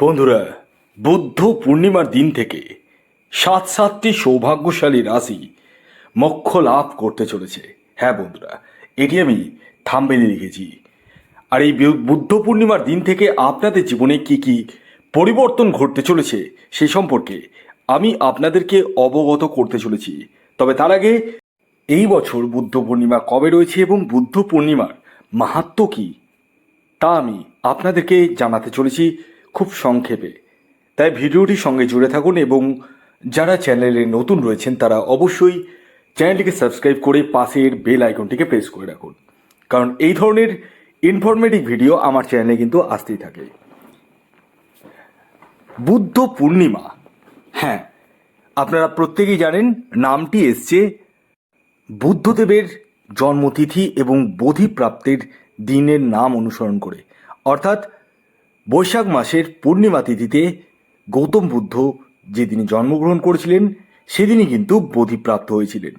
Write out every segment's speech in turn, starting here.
বন্ধুরা, বুদ্ধ পূর্ণিমার দিন থেকে সাত সাতটি সৌভাগ্যশালী রাশি মোক্ষ লাভ করতে চলেছে। হ্যাঁ বন্ধুরা, এটি আমি থাম্বেলে লিখেছি। আর এই বুদ্ধ পূর্ণিমার দিন থেকে আপনাদের জীবনে কি কি পরিবর্তন ঘটতে চলেছে সে সম্পর্কে আমি আপনাদেরকে অবগত করতে চলেছি। তবে তার আগে এই বছর বুদ্ধ পূর্ণিমা কবে রয়েছে এবং বুদ্ধ পূর্ণিমার মাহাত্ম কী তা আমি আপনাদেরকে জানাতে চলেছি। খুব সংক্ষেপে। তাই ভিডিওটির সঙ্গে জুড়ে থাকুন এবং যারা চ্যানেলে নতুন রয়েছেন তারা অবশ্যই চ্যানেলটিকে সাবস্ক্রাইব করে পাশের বেল আইকনটিকে প্রেস করে রাখুন। কারণ এই ধরনের ইনফরমেটিভ ভিডিও আমার চ্যানেলে কিন্তু আসতেই থাকে। বুদ্ধ পূর্ণিমা। হ্যাঁ আপনারা প্রত্যেকেই জানেন নামটি এসছে বুদ্ধদেবের জন্মতিথি এবং বোধিপ্রাপ্তির দিনের নাম অনুসরণ করে। অর্থাৎ বৈশাখ মাসের পূর্ণিমা তিথিতে গৌতম বুদ্ধ যেদিনে জন্মগ্রহণ করেছিলেন, সেদিনই কিন্তু বোধিপ্রাপ্ত হয়েছিলেন।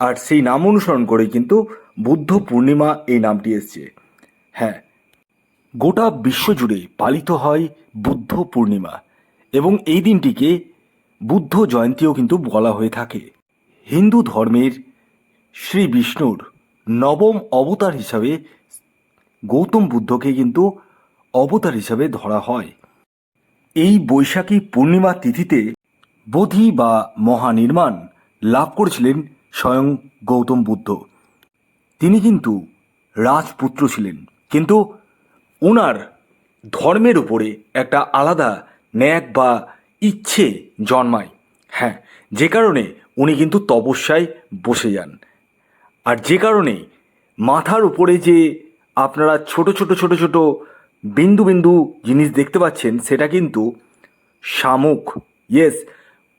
আর সেই নাম অনুসরণ করে কিন্তু বুদ্ধ পূর্ণিমা এই নামটি এসছে। হ্যাঁ গোটা বিশ্বজুড়ে পালিত হয় বুদ্ধ পূর্ণিমা এবং এই দিনটিকে বুদ্ধ জয়ন্তীও কিন্তু বলা হয়ে থাকে। হিন্দু ধর্মের শ্রী বিষ্ণুর নবম অবতার হিসাবে গৌতম বুদ্ধকে কিন্তু অবতার হিসাবে ধরা হয়। এই বৈশাখী পূর্ণিমা তিথিতে বোধি বা মহানির্মাণ লাভ করেছিলেন স্বয়ং গৌতম বুদ্ধ। তিনি কিন্তু রাজপুত্র ছিলেন, কিন্তু ওনার ধর্মের উপরে একটা আলাদা ন্যাক বা ইচ্ছে জন্মায়। হ্যাঁ যে কারণে উনি কিন্তু তপস্যায় বসে যান। আর যে কারণে মাথার উপরে যে আপনারা ছোট ছোট ছোট ছোট বিন্দু বিন্দু জিনিস দেখতে পাচ্ছেন, সেটা কিন্তু শামুক। ইয়েস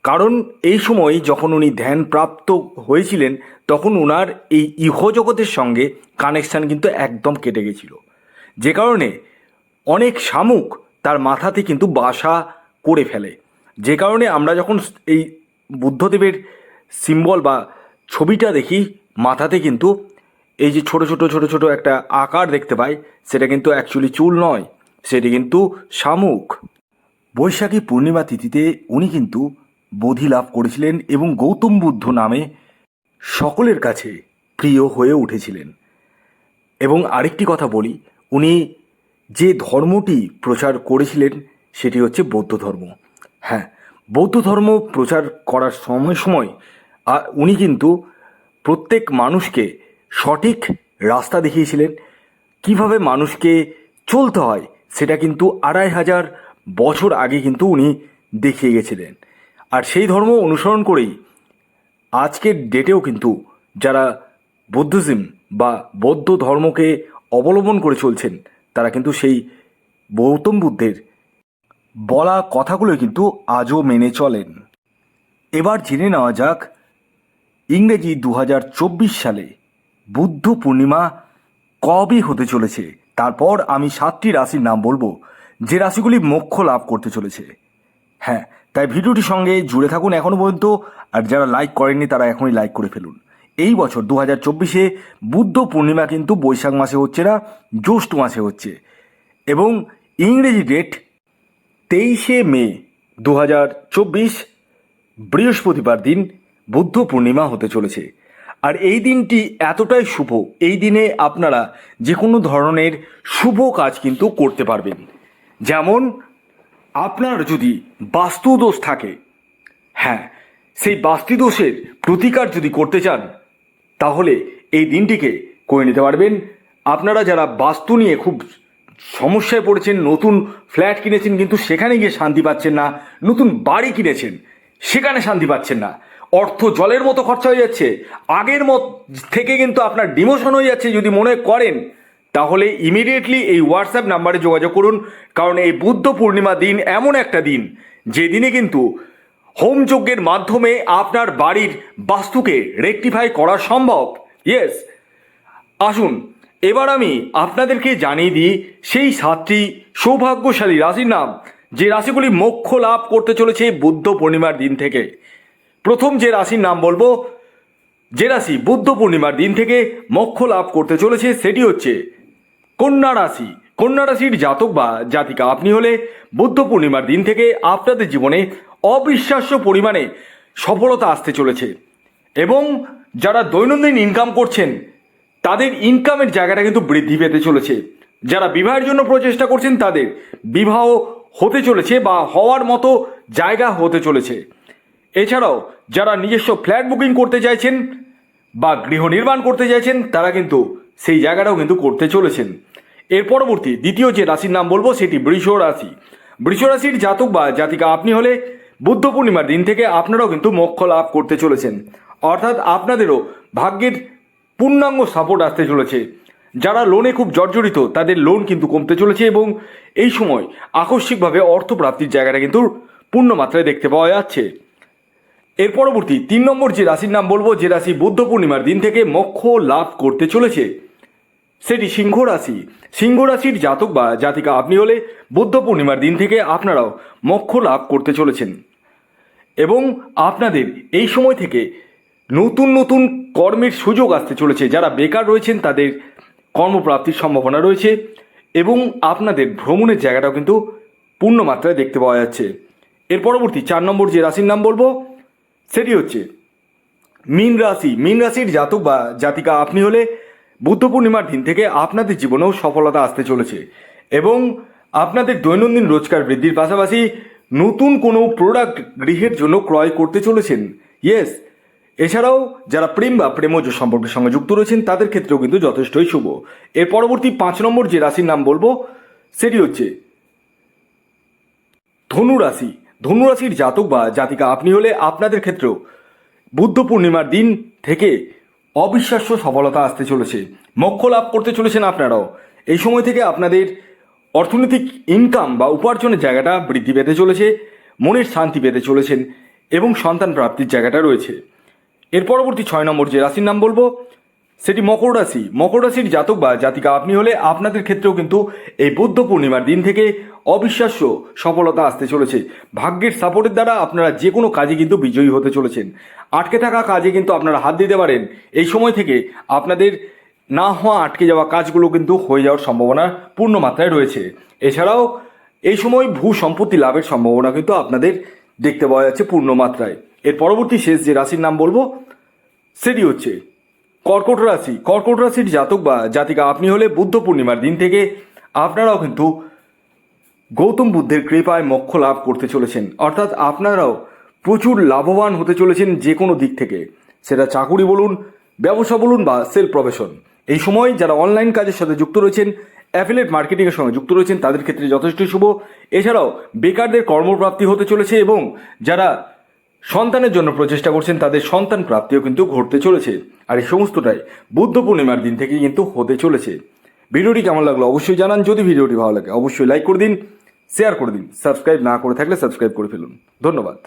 কারণ এই সময় যখন উনি ধ্যান প্রাপ্ত হয়েছিলেন, তখন ওনার এই ইহজগতের সঙ্গে কানেকশান কিন্তু একদম কেটে গেছিল। যে কারণে অনেক শামুক তার মাথাতে কিন্তু বাসা করে ফেলে। যে কারণে আমরা যখন এই বুদ্ধদেবের সিম্বল বা ছবিটা দেখি, মাথাতে কিন্তু এই যে ছোট ছোট ছোট ছোট একটা আকার দেখতে পাই, সেটা কিন্তু অ্যাকচুয়ালি চুল নয়, সেটি কিন্তু শামুক। বৈশাখী পূর্ণিমা তিথিতে উনি কিন্তু বোধি লাভ করেছিলেন এবং গৌতম বুদ্ধ নামে সকলের কাছে প্রিয় হয়ে উঠেছিলেন। এবং আরেকটি কথা বলি, উনি যে ধর্মটি প্রচার করেছিলেন, সেটি হচ্ছে বৌদ্ধ ধর্ম। হ্যাঁ বৌদ্ধ ধর্ম প্রচার করার সময় সময় উনি কিন্তু প্রত্যেক মানুষকে সঠিক রাস্তা দেখিয়েছিলেন। কীভাবে মানুষকে চলতে হয়, সেটা কিন্তু আড়াই হাজার বছর আগে কিন্তু উনি দেখিয়ে গেছিলেন। আর সেই ধর্ম অনুসরণ করেই আজকের ডেটেও কিন্তু যারা বুদ্ধিজম বা বৌদ্ধ ধর্মকে অবলম্বন করে চলছেন, তারা কিন্তু সেই গৌতম বুদ্ধের বলা কথাগুলো কিন্তু আজও মেনে চলেন। এবার জেনে নেওয়া যাক, ইংরেজি দু হাজার চব্বিশ সালে বুদ্ধ পূর্ণিমা কবে হতে চলেছে? তারপর আমি সাতটি রাশির নাম বলব, যে রাশিগুলি মোক্ষ লাভ করতে চলেছে। হ্যাঁ তাই ভিডিওটির সঙ্গে জুড়ে থাকুন এখনও পর্যন্ত, আর যারা লাইক করেননি তারা এখনই লাইক করে ফেলুন। এই বছর দু হাজার চব্বিশে বুদ্ধ পূর্ণিমা কিন্তু বৈশাখ মাসে হচ্ছে না, জ্যৈষ্ঠ মাসে হচ্ছে। এবং ইংরেজি ডেট তেইশে মে দু হাজার চব্বিশ বৃহস্পতিবার দিন বুদ্ধ পূর্ণিমা হতে চলেছে। আর এই দিনটি এতটাই শুভ, এই দিনে আপনারা যে কোনো ধরনের শুভ কাজ কিন্তু করতে পারবেন। যেমন, আপনার যদি বাস্তুদোষ থাকে হ্যাঁ সেই বাস্তুদোষের প্রতিকার যদি করতে চান, তাহলে এই দিনটিকে করে নিতে পারবেন। আপনারা যারা বাস্তু নিয়ে খুব সমস্যায় পড়েছেন, নতুন ফ্ল্যাট কিনেছেন, কিন্তু সেখানে গিয়ে শান্তি পাচ্ছেন না, নতুন বাড়ি কিনেছেন, সেখানে শান্তি পাচ্ছেন না অর্থ জলের মতো খরচা হয়ে যাচ্ছে। আগের মত থেকে কিন্তু আপনার ডিমোশন হয়ে যাচ্ছে যদি মনে করেন। তাহলে ইমিডিয়েটলি এই হোয়াটসঅ্যাপ নাম্বারে যোগাযোগ করুন। কারণ এই বুদ্ধ পূর্ণিমা দিন এমন একটা দিন। যে দিনে কিন্তু হোম যজ্ঞের মাধ্যমে আপনার বাড়ির বাস্তুকে রেকটিফাই করা সম্ভব। ইয়েস আসুন, এবার আমি আপনাদেরকে জানিয়ে দিই সেই সাতটি সৌভাগ্যশালী রাশির নাম। যে রাশিগুলি মোক্ষ লাভ করতে চলেছে বুদ্ধ পূর্ণিমার দিন থেকে। প্রথম যে রাশির নাম বলব, যে রাশি বুদ্ধ পূর্ণিমার দিন থেকে মক্ষ লাভ করতে চলেছে সেটি হচ্ছে কন্যা রাশি। কন্যা রাশির জাতক বা জাতিকা, আপনি হলে বুদ্ধ পূর্ণিমার দিন থেকে আপনাদের জীবনে অবিশ্বাস্য পরিমাণে সফলতা আসতে চলেছে এবং যারা দৈনন্দিন ইনকাম করছেন, তাদের ইনকামের জায়গাটা কিন্তু বৃদ্ধি পেতে চলেছে। যারা বিবাহের জন্য প্রচেষ্টা করছেন, তাদের বিবাহ হতে চলেছে বা হওয়ার মতো জায়গা হতে চলেছে। এছাড়াও যারা নিজস্ব ফ্ল্যাট বুকিং করতে চাইছেন বা গৃহ নির্মাণ করতে চাইছেন, তারা কিন্তু সেই জায়গাটাও কিন্তু করতে চলেছেন। এর পরবর্তী, দ্বিতীয় যে রাশির নাম বলব, সেটি বৃষ রাশি। বৃষ রাশির জাতক বা জাতিকা আপনি হলে বুদ্ধ পূর্ণিমার দিন থেকে আপনারাও কিন্তু মোক্ষ লাভ করতে চলেছেন। অর্থাৎ আপনাদেরও ভাগ্যের পূর্ণাঙ্গ সাপোর্ট আসতে চলেছে। যারা লোনে খুব জর্জরিত, তাদের লোন কিন্তু কমতে চলেছে এবং এই সময় আকস্মিকভাবে অর্থ প্রাপ্তির জায়গাটা কিন্তু পূর্ণ মাত্রায় দেখতে পাওয়া যাচ্ছে। এর পরবর্তী তিন নম্বর যে রাশির নাম বলব, যে রাশি বুদ্ধ পূর্ণিমার দিন থেকে মোক্ষ লাভ করতে চলেছে, সেটি সিংহ রাশি। সিংহ রাশির জাতক বা জাতিকা, আপনি হলে বুদ্ধ পূর্ণিমার দিন থেকে আপনারাও মোক্ষ লাভ করতে চলেছেন। এবং আপনাদের এই সময় থেকে নতুন নতুন কর্মের সুযোগ আসতে চলেছে। যারা বেকার রয়েছেন, তাদের কর্মপ্রাপ্তির সম্ভাবনা রয়েছে এবং আপনাদের ভ্রমণের জায়গাটাও কিন্তু পূর্ণ মাত্রায় দেখতে পাওয়া যাচ্ছে। এর পরবর্তী চার নম্বর যে রাশির নাম বলব সেটি হচ্ছে মীন রাশি। মীন রাশির জাতক বা জাতিকা আপনি হলে বুদ্ধ পূর্ণিমার দিন থেকে আপনাদের জীবনেও সফলতা আসতে চলেছে এবং আপনাদের দৈনন্দিন রোজগার বৃদ্ধির পাশাপাশি নতুন কোনো প্রোডাক্ট গৃহের জন্য ক্রয় করতে চলেছেন। ইয়েস এছাড়াও যারা প্রেম বা প্রেমজ সম্পর্কের সঙ্গে যুক্ত রয়েছেন, তাদের ক্ষেত্রেও কিন্তু যথেষ্টই শুভ। এর পরবর্তী পাঁচ নম্বর যে রাশির নাম বলব, সেটি হচ্ছে ধনু রাশি ধনু রাশির জাতক বা জাতিকা, আপনি হলে আপনাদের ক্ষেত্রেও বুদ্ধ পূর্ণিমার দিন থেকে অবিশ্বাস্য সফলতা আসতে চলেছে। মক্ষ লাভ করতে চলেছেন আপনারাও। এই সময় থেকে আপনাদের অর্থনৈতিক ইনকাম বা উপার্জনের জায়গাটা বৃদ্ধি পেতে চলেছে, মনের শান্তি পেতে চলেছেন এবং সন্তান প্রাপ্তির জায়গাটা রয়েছে। এর পরবর্তী ছয় নম্বর যে রাশির নাম বলব সেটি মকর রাশি মকর রাশির জাতক বা জাতিকা আপনি হলে আপনাদের ক্ষেত্রেও কিন্তু এই বুদ্ধ পূর্ণিমার দিন থেকে অবিশ্বাস্য সফলতা আসতে চলেছে। ভাগ্যের সাপোর্টের দ্বারা আপনারা যে কোনো কাজে কিন্তু বিজয়ী হতে চলেছেন। আটকে থাকা কাজে কিন্তু আপনারা হাত দিতে পারেন। এই সময় থেকে আপনাদের না হওয়া আটকে যাওয়া কাজগুলো কিন্তু হয়ে যাওয়ার সম্ভাবনা পূর্ণ মাত্রায় রয়েছে। এছাড়াও এই সময় ভূ সম্পত্তি লাভের সম্ভাবনা কিন্তু আপনাদের দেখতে পাওয়া যাচ্ছে পূর্ণ মাত্রায়। এর পরবর্তী শেষ যে রাশির নাম বলব, সেটি হচ্ছে কর্কট রাশি, কর্কট রাশির জাতক বা জাতিকা, আপনি হলে বুদ্ধ পূর্ণিমার দিন থেকে আপনারাও কিন্তু গৌতম বুদ্ধের কৃপায় মোক্ষ লাভ করতে চলেছেন। অর্থাৎ আপনারাও প্রচুর লাভবান হতে চলেছেন যে কোনো দিক থেকে। সেটা চাকুরি বলুন, ব্যবসা বলুন বা সেল প্রফেশন। এই সময় যারা অনলাইন কাজের সাথে যুক্ত রয়েছেন অ্যাফিলেট মার্কেটিংয়ের সঙ্গে যুক্ত রয়েছেন, তাদের ক্ষেত্রে যথেষ্ট শুভ। এছাড়াও বেকারদের কর্মপ্রাপ্তি হতে চলেছে এবং যারা সন্তানের জন্য প্রচেষ্টা করছেন, তাদের সন্তান প্রাপ্তিও কিন্তু ঘটতে চলেছে। আর এই সমস্তটাই বুদ্ধ পূর্ণিমার দিন থেকে কিন্তু হতে চলেছে। ভিডিওটি কেমন লাগল অবশ্যই জানান। যদি ভিডিওটি ভালো লাগে, অবশ্যই লাইক করে দিন শেয়ার করে দিন। সাবস্ক্রাইব না করে থাকলে সাবস্ক্রাইব করে ফেলুন। ধন্যবাদ।